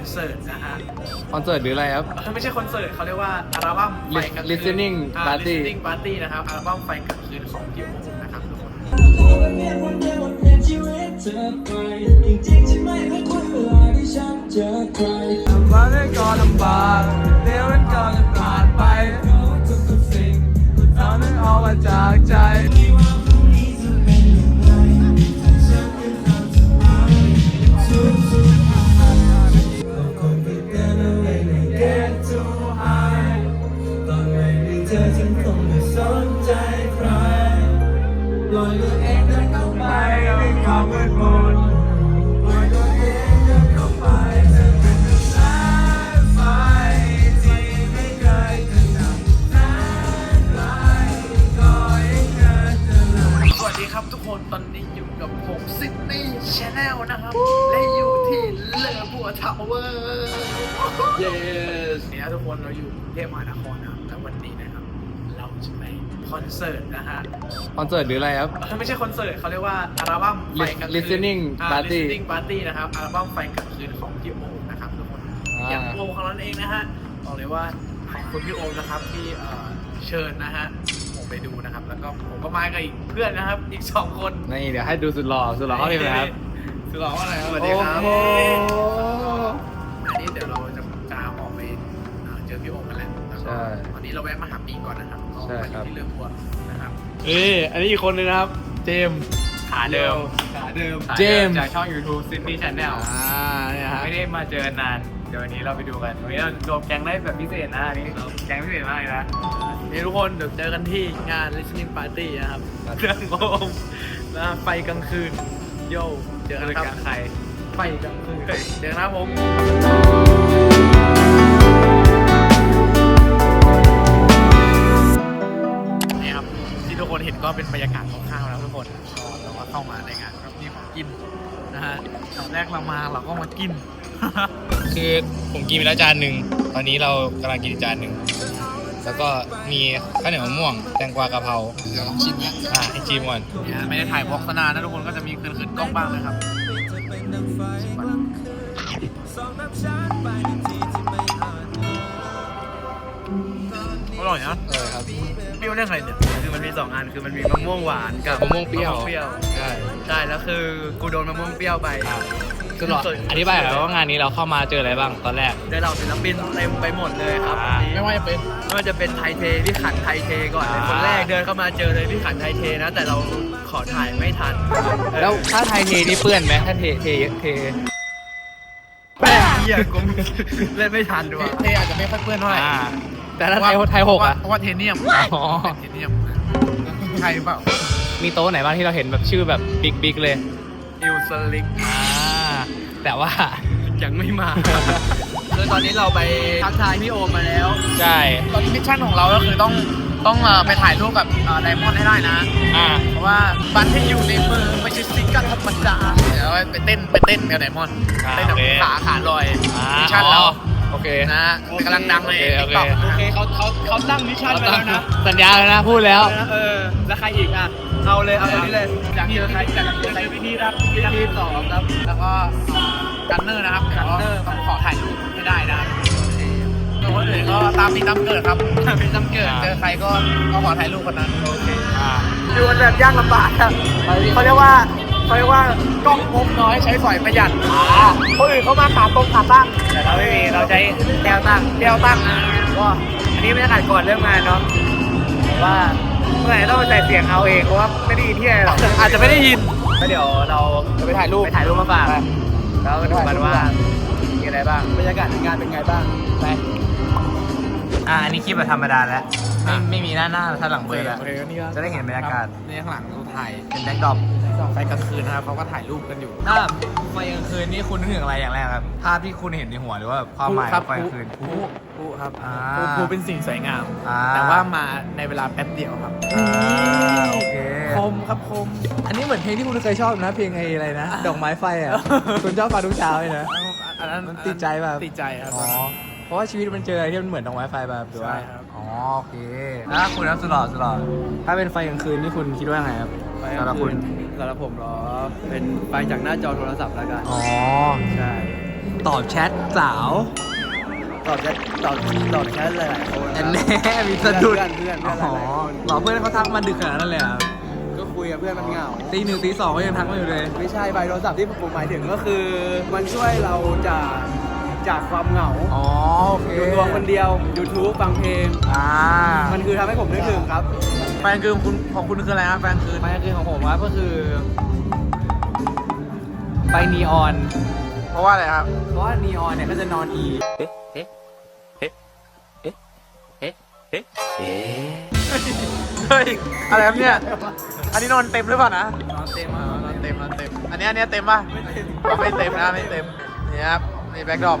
อนเสิร์ตนะฮะคอนเสิร์ตหรืออะไรครับ ไม่ใช่คอนเสิร์ตเขาเรียกว่าอัลบั้มไฟกลางคืน Listening อ่า Party listening party นะครับอัลบั้มไฟกลางคืนของพี่โอ๊คนะครับทุกคนวนเวียนวนเวียนวนเวียนชีวิตเธอไปจริงๆใช่ไหมไม่ควรเวลาที่ฉันเจอใครมาได้ก่อนลำบากเดี๋ยวมันก็จะผ่านไปเพราะว่าทุกๆสิ่งทำให้ออกมาจากใจ ครับทุกคนตอนนี้อยู่กับผมซิดนีย์ชาแนลนะครับ และอยู่ที่เลอบัวทาวเวอร์ yes เนี่ยทุกคนเราอยู่กรุงเทพมหานครนะครับแล้ววันนี้นะครับ เราจะไปคอนเสิร์ตนะฮะคอนเสิร์ตหรืออะไรครับ ไม่ใช่คอนเสิร์ตเขาเรียกว่าอัลบั้มไฟกลางคืน Listening อ่า Party listening party นะครับอัลบั้มไฟกลางคืนของพี่โอมนะครับทุกคนอ่า อย่างโอมของเราเองนะฮะบอกเลยว่าขอบคุณพี่โอมนะครับที่เอ่อเชิญนะฮะผม ไปดูนะครับ แล้วก็ผมก็มากับอีกเพื่อนนะครับ อีกสองคนนี่เดี๋ยวให้ดูสุดหล่อสุดหล่อเขาเลยนะครับสุดหล่อว่าอะไรครับสวัสดีครับโอ้โหอันนี้เดี๋ยวเราจะจะออกไปเอ่อเจอพี่โอมกันแล้วแล้วใช่ก็วันนี้เราแวะมาหาปีก่อนนะครับก็ใช่มาอครับยู่ที่เรือบัวนะครับเอ้ยอันนี้อีกคนนึงนะครับ เจมส์ ขาเดิมขาเดิมเจมส์ จากช่อง YouTube City Channel อ่าเนี่ยฮะไม่ได้มาเจอกันนาน เดี๋ยววันนี้เราไปดูกันวันนี้เรารวมแก๊งได้แบบพิเศษนะอันนี่แก๊งพิเศษมากเลยนะนี่ทุกคนเดี๋ยวเจอกันที่งาน listening party นะครับเครื่องโอมนะไฟกลางคืน โย่เจอกันครับเจอกันใครไฟกลางคืนเจอกันครับผมนี่ครับที่ทุกคนเห็นก็เป็นบรรยากาศคร่าวๆแล้วทุกคนก็เราก็เข้ามาในงานครับมีของกินนะฮะตอนแรกเรามาเราก็มากิน คือผมกินไปแล้วจานหนึ่ง ตอนนี้เรากำลังกินอีกจานหนึ่ง แล้วก็มีข้าวเหนียวมะม่วง แตงกวากะเพรา เดี๋ยวลองชิมนะอ่าให้ชิมก่อนเนี่ยไม่ได้ถ่ายโฆษณานะทุกคนก็จะมีขึ้นขึ้นๆกล้องบ้างนะครับอร่อยนะเออครับเปรี้ยวเรื่องอะไรเนี่ยคือมันมีสองอันคือมันมีมะม่วงหวานกับมะม่วงเปรี้ยวมะม่วงเปรี้ยวใช่ ใช่แล้วคือกูโดนมะม่วงเปรี้ยวไปอ่าคื อหรออธิบายหน่อยว่างานนี้เราเข้ามาเจออะไรบ้างตอนแรก ได้เหล่าศิลปินเต็มไปหมดเลยครับอ่าไม่ว่าจะเป็นไม่ว่าจะเป็นไทยเทพี่ขันไทยเทก่อนเลยอ่าคนแรกเดินเข้ามาเจอเลยพี่ขันไทยเทนะ แต่เราขอถ่ายไม่ทันแล้วถ้าไทยเทนี่เปื้อนไหมถ้าเทเทเทแม่งเหี้ยกูเล่นไม่ทันด้วย เทอาจจะไม่ค่อยเปื้อนเท่าไหร่อ่าแต่ถ้าไทยไทยหกอะ เพราะว่าเทเนียมอ๋อ เทเนียมใช่เปล่ามีโต๊ะไหนบ้างที่เราเห็นแบบชื่อแบบบิ๊กบิ๊กเลย อิลสลิกอ่า แต่ว่า ยังไม่มา คือตอนนี้เราไปทักทายพี่โอมมาแล้ว ใช่ ตอนนี้มิชชั่นของเราก็คือต้องต้องเอ่อไปถ่ายรูปกับไดมอนด์ให้ได้นะ อ่า เพราะว่าบัตรที่อยู่ในมือไม่ใช่ซิกเกิลธรรมดาเดี๋ยวไปเต้นไปเต้นกับไดมอนด์อ่าเต้นแบบโอเค ขาขาลอยอ่ามิชชั่นเราโอเคนะกำลังดังเลยโอเคติ๊กต็อกโอเคเขาเขาเขาตั้งมิชชั่นไปแล้วนะ สัญญาแล้วนะ พูดแล้ว เออ แล้วใครอีกอะ เอาเลยเอาเลยนี่เลยจากเจอใครจากเจอใครพี่นี่ครับพี่ที่สองครับ แล้วก็กันเนอร์นะครับกันเนอร์ต้องขอถ่ายรูปให้ได้นะครับส่วนคนอื่นก็ตามมีตามเกิดครับตามมีตามเกิดเจอใครก็ก็ขอถ่ายรูปคนนั้นโอเคดูกันแบบยากลำบากอะเขาเรียกว่าเขาเรียกว่ากล้องงบน้อยใช้สอยประหยัดคนอื่นเขามาขาตรงขาตั้งแต่เราไม่มีเราใช้แก้วตั้งแก้วตั้งก็อันนี้บรรยากาศก่อนเริ่มงานเนาะแต่ว่า เมื่อไหร่ต้องใส่เสียงเอาเองเพราะว่าไม่ได้ยินที่ไหนหรอกอาจจะไม่ได้ยินแล้วเดี๋ยวเราจะไปถ่ายรูปไปถ่ายรูปมาฝากแล้วมาดูกันว่ามีอะไรบ้างบรรยากาศในงานเป็นไงบ้างไปอ่าอันนี้คลิปแบบธรรมดาแล้ว ไม่ไม่มีหน้าหน้าถ้าหลังเบอร์แล้ว โอเคนี่ก็จะได้เห็นบรรยากาศนี่ข้างหลังเราถ่ายเป็นแบ็คดรอปไฟกลางคืนนะครับเขาก็ถ่ายรูปกันอยู่ ถ้าไฟกลางคืนนี่คุณนึกถึงอะไรอย่างแรกครับ ภาพที่คุณเห็นในหัวหรือว่าความหมายของไฟกลางคืนภูภูครับอ่าภูภูเป็นสิ่งสวยงาม อ่า แต่ว่ามาในเวลาแป๊บเดียวครับอ่าโอเค คมครับคม อันนี้เหมือนเพลงที่คุณเคยชอบนะ เพลงไอ้อะไรนะ ดอกไม้ไฟอะ คุณชอบฟังทุกเช้าเลยนะ อันนั้นมันติดใจแบบติดใจครับ อ๋อ เพราะว่าชีวิตมันเจออะไรที่มันเหมือนดอกไม้ไฟแบบหรือว่า ใช่ครับอ๋อ โอเคแล้วคุณนับสุดหล่อสุดหล่อถ้าเป็นไฟกลางคืนนี่คุณคิดว่าไงครับสำหรับคุณสำหรับผมเหรอ เป็นไฟจากหน้าจอโทรศัพท์แล้วกัน อ๋อ ใช่แตอบแชทสาว ตอบแชทตอบตอบแชทหลายๆคนแอนแน่มีสะดุดเพื่อนเพื่อนเพื่อนหอ๋อลายๆคนหรอเพื่อนเขาทักมาดึกขนาดนั้นเลยเหรอะก็คุยกับเพื่อนมันเหงาตีหนึ่งตีสองก็ยังทักมาอยู่เลย ไม่ใช่ใบโทรศัพท์ที่ผมหมายถึงก็คือ มันช่วยเราจาก จากความเหงา อ๋อโอเคอยู่ตัวคนเดียว YouTube ฟังเพลง อ่ามันคือทำให้ผมนึกถึงครับแฟนคืนคุณของคุณคืออะไรครับแฟนคืนแฟนคืนของผมว่าก็คือไปนีออน เพราะว่าอะไรครับ เพราะว่านีออนเนี่ยก็จะนอนอีเฮ้ยอะไรครับเนี่ย อันนี้นอนเต็มหรือเปล่านะนอนเต็มอ่านอนเต็มนอนเต็ม อันนี้อันนี้เต็มป่ะไม่เต็มนะไม่เต็มนี่ครับ นี่แบ็กดรอป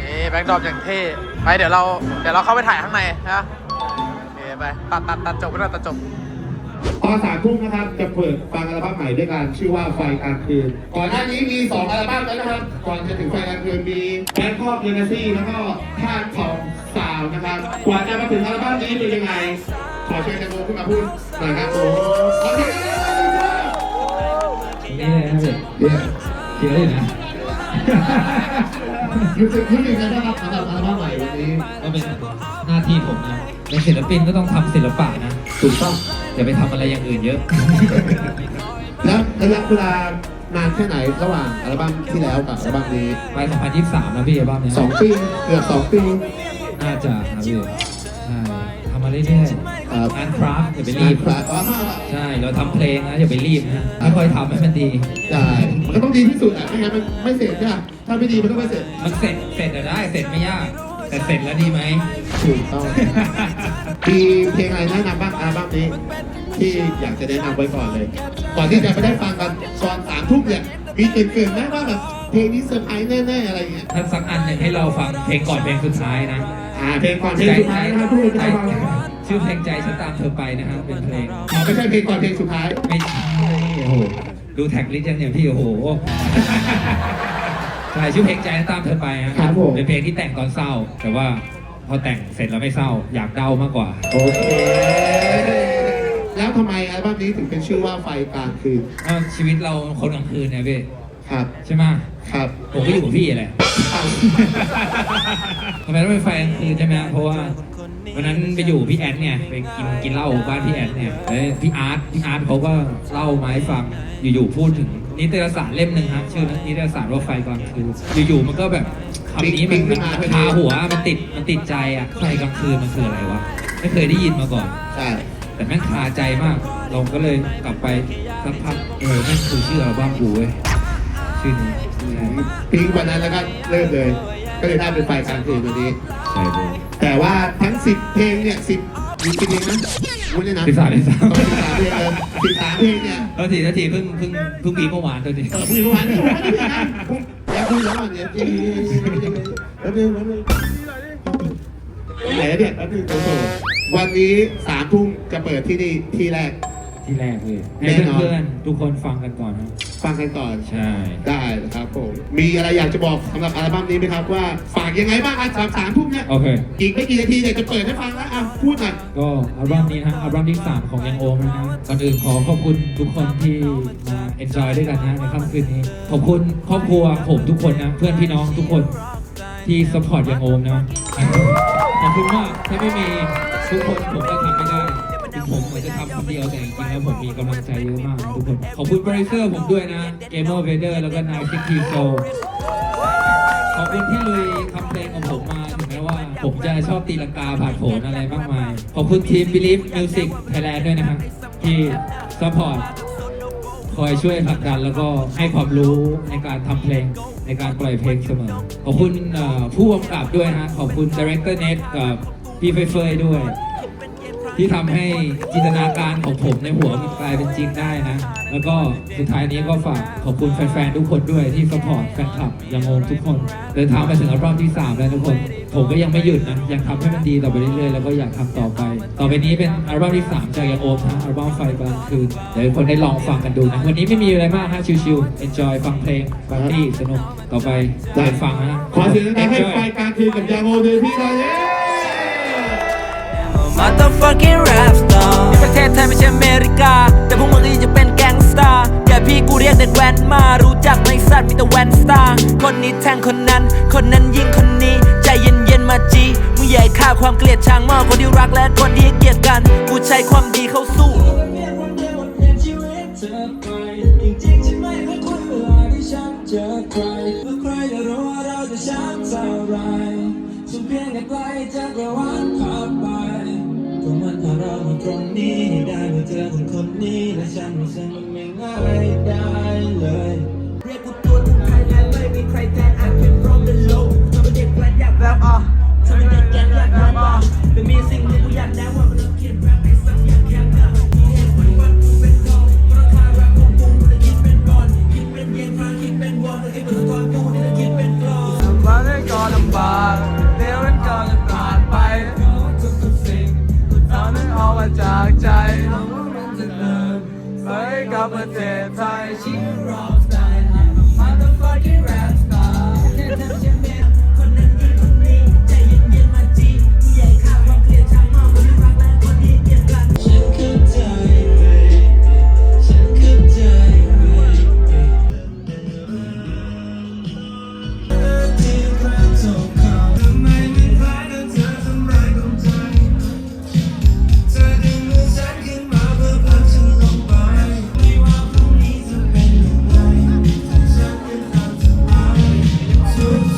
นี่แบ็กดรอปอย่างเท่ไปเดี๋ยวเราเดี๋ยวเราเข้าไปถ่ายข้างในนะโอเคไปตัดตัดตัดจบไปแล้วตัดจบตอนสามทุ่มนะครับจะเปิดฟังอัลบั้มใหม่ด้วยกันชื่อว่าไฟกลางคืน ก่อนหน้านี้มีสองอัลบั้มแล้วนะครับ ก่อนจะถึงไฟกลางคืนมีแบงคอกเ e นซี่แล้วก็ท่าตุของสาวนะครับ กว่าจะมาถึงอัลบั้มนี้เป็นยังไง ขอเชิญแตงโมขึ้นมาพูดหน่อยครับผมขอเชิญแตงโมขึ้นมานี่เลยนะเดี๋ยวเดี๋ยวเลยนะ รู้สึกรู้สึกยังไงบ้างครับสำหรับอัลบั้มใหม่วันนี้ก็เป็นหน้าที่ผมนะเป็นศิลปินก็ต้องทำศิลปะนะถูกต้องอย่าไปทำอะไรอย่างอื่นเยอะ แล้วระยะเวลานานแค่ไหนระหว่างอัลบั้มที่แล้วกับอัลบั้มนี้ไป2023นะพี่อัลบั้มเนี้ยสองปีเกือบสองปีน่าจะครับพี่ใช่ทำ มาเรื่อยครับๆงานคราฟต์อย่าไปรีรีบบครับอ๋อใช่เราทำเพลงนะอย่าไปรีบนะค่อยๆทำให้มันดี ใช่มันก็ต้องดีที่สุดอะไม่งั้นมันไม่เสร็จใช่ไหมถ้าไม่ดีมันก็ไม่เสร็จมันเสร็จเสร็จอะได้เสร็จไม่ยาก แต่เสร็จแล้วดีไหม ถูกต้อง มีเพลงอะไรแนะนำบ้างอัลบั้มนี้ ที่อยากจะแนะนำไว้ก่อนเลย ก่อนที่จะไปได้ฟังกันตอนสามทุ่มเนี่ยมีเกินๆไหมว่าแบบเพลงนี้เซอร์ไพรส์แน่ๆอะไรเงี้ย ถ้าสักอันหนึ่งให้เราฟังเพลงก่อนเพลงสุดท้ายนะ อ่าเพลงก่อนเพลงสุดท้ายนะครับทุกคนจะใจฟังชื่อเพลงใจฉันตามเธอไปนะครับเป็นเพลงอ๋อไม่ใช่เพลงก่อนเพลงสุดท้ายไม่ใช่โอ้โหดูแท็กลิสต์ยังเนี่ยพี่โอ้โหใช่ชื่อเพลงใจตามเธอไปฮะครับผมเป็นเพลงที่แต่งตอนเศร้า แต่ว่าพอแต่งเสร็จแล้วไม่เศร้า อยากเดามากกว่าโอเคแล้วทำไมอัลบั้มนี้ถึงเป็นชื่อว่าไฟกลางคืนก็ชีวิตเราคนกลางคืนเนี่ยพี่ ครับ ใช่ไหมครับ ผมก็อยู่กับพี่แหละทำไมต้องเป็นไฟกลางคืนใช่ไหมเพราะว่าวันนั้นไปอยู่พี่แอดเนี่ยไปกินกินเหล้าบ้านพี่แอดเนี่ยแล้วพี่อาร์ตพี่อาร์ตเขาก็เล่ามาให้ฟังอยู่ๆพูดถึงนิตยสารเล่มหนึ่งครับชื่อนิตยสารว่าไฟกลางคืนอยู่ๆมันก็แบบคำนี้มันมันมันคาหัวมันติดมันติดใจอะไฟกลางคืนมันคืออะไรวะไม่เคยได้ยินมาก่อน ใช่ แต่แม่งคาใจมาก เราก็เลยกลับไปสักพักเออแม่งคือชื่ออัลบั้มกูเว้ย ชื่อนี้ใช่ปิ๊งวันนั้นแล้วก็เริ่มเลย ก็เลยได้เป็นไฟกลางคืนวันนี้ ใช่เลย แต่ว่าทั้ง 10 เพลงเนี่ย10มีกี่เพลงนะรู้เลยนะสิบสามสิบสามสิบสามเพลงเออสิบสามเพลงเนี่ยแล้วทีแล้วทีเพิ่งเพิ่งเพิ่งปีเมื่อวานตัวทีเออคุยกันวันนี้วันนี้นะอยากคุยแล้ววันนี้จริงแล้วนึงแล้วนึงไหนเนี่ยแล้วนึงโอ้โหวันนี้สามทุ่มจะเปิดที่นี่ที่แรก ที่แรกเลยแน่ให้นอน เพื่อนๆทุกคนฟังกันก่อนนะฟังกันก่อน ใช่ ได้นะครับผมมีอะไรอยากจะบอกสำหรับอัลบั้มนี้ไหมครับว่าฝากยังไงบ้างอะสามสามทุ่มเนี่ยโอเค อีกไม่กี่นาทีเนี่ยจะเปิดให้ฟังแล้วอะพูดหน่อย ก็อัลบั้มนี้นะอัลบั้มที่ 3 ของยังโอมนะฮะก่อนอื่นขอขอบคุณทุกคนที่มา enjoy ด้วยกันนะในค่ำคืนนี้ ขอบคุณครอบครัวผมทุกคนนะ เพื่อนพี่น้องทุกคนที่ support ยังโอมนะขอบคุณมากถ้าไม่มีทุกคนผมก็ทำ จะทำคนเดียวแต่จริงๆแล้วผมมีกำลังใจเยอะมากนะทุกคน ขอบคุณโปรดิวเซอร์ผมด้วยนะ Gamer Vader แล้วก็นายซิกทีโซขอบคุณที่ลุยทำเพลงของผมมาถึงแม้ว่า ผมจะชอบตีลังกาผ่านโผนอะไรมากมาย ขอบคุณทีม Believe Music Thailand ด้วยนะครับที่ support คอยช่วยผลักดันแล้วก็ให้ความรู้ในการทำเพลงในการปล่อยเพลงเสมอ ขอบคุณเอ่อผู้กำกับด้วยนะ ขอบคุณ Director Net กับพี่เฟยเฟยด้วย ที่ทำให้จินตนาการของผมในหัวมันกลายเป็นจริงได้นะ แล้วก็สุดท้ายนี้ก็ฝากขอบคุณแฟนๆทุกคนด้วยที่สปอร์ตแฟนคลับยังงงทุกคนเดินทางมาถึงอัลบั้มที่ 3 แล้วทุกคน ผมก็ยังไม่หยุดนะยังทำให้มันดีต่อไปเรื่อยๆแล้วก็อยากทำต่อไป ต่อไปนี้เป็นอัลบั้มที่ 3 จากยังโอมนะอัลบั้มไฟกลางคืนเดี๋ยวทุกคนได้ลองฟังกันดูนะวันนี้ไม่มีอะไรมากฮะชิวๆ enjoy ฟังเพลงปาร์ตี้สนุกต่อไปเดินฟังนะ ขอเสียงดังๆให้ Enjoy ไฟกลางคืนกับยาโมเดพี่หน่อยเย้ motherfucking rap star นี่ประเทศไทยไม่ใช่อเมริกา แต่พวกมึงก็ยังจะเป็นแก๊งสตาร์อย่าพี่กูเรียกเด็กแว้นมา รู้จักไหมสัตว์มีแต่แว้นสตาร์คนนี้แทงคนนั้น คนนั้นยิงคนนี้ ใจเย็นเย็นๆมาจีมึงใหญ่ฆ่าความเกลียดชังมากคนที่รักและคนที่เกลียดกัน กูใช้ความดีเข้าสู้เปลี่ยนวันเดียววันเปลี่ยนชีวิตเธอไปจริงๆฉันไม่เคยคุยเวลาที่ฉันเจอใครเมื่อใครจะรู้ว่าเราจะช้ำเท่าไรฉันเพียงแค่ใกล้จากแค่ว่า ตรงนี้ได้มาเจอคนคนนี้และฉันรู้สึกมันไม่ง่ายได้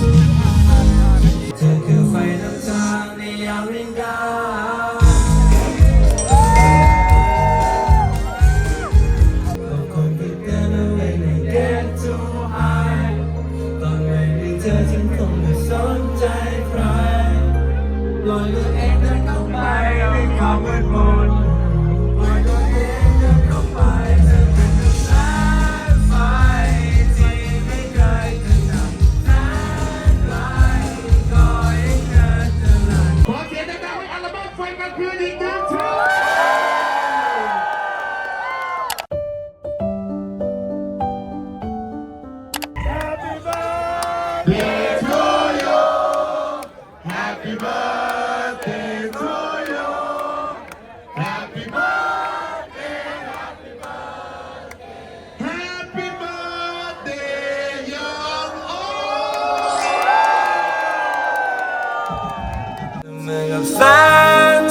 ทุก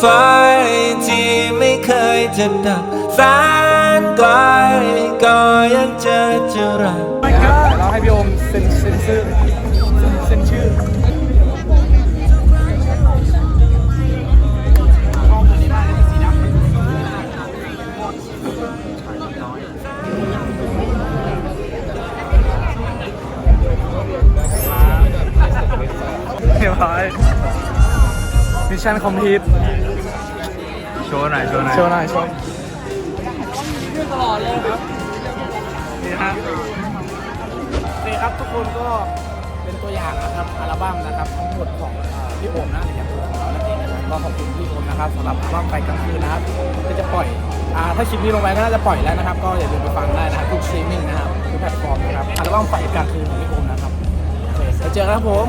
ไฟที่ไม่เคยจะดับแสนไกลก็ยังเจอจอรักเราให้พี่โอมเซ็นเซ็นชื่อเซ็นชื่อเรียบร้อยมิชชั่นคอมพลีท โชว์หน่อยโชว์หน่อยโชว์หน่อยโชว์ตลอดเลยครับนี่ฮะโอเคครับทุกคนก็เป็นตัวอย่างนะครับอัลบั้มนะครับทั้งหมดของเอ่อพี่โอมนะในการของเรานั่นเองนะครับก็ขอบคุณพี่โอมนะครับสำหรับอัลบั้มไปกลางคืนนะครับก็จะปล่อยอ่าถ้าคลิปนี้ลงไปก็น่าจะปล่อยแล้วนะครับ ก็อย่าลืมไปฟังได้นะครับทุกสตรีมมิ่งนะครับทุกแพลตฟอร์มนะครับอัลบั้มไฟกลางคืนของพี่โอมนะครับโอเคไปเจอกันครับผม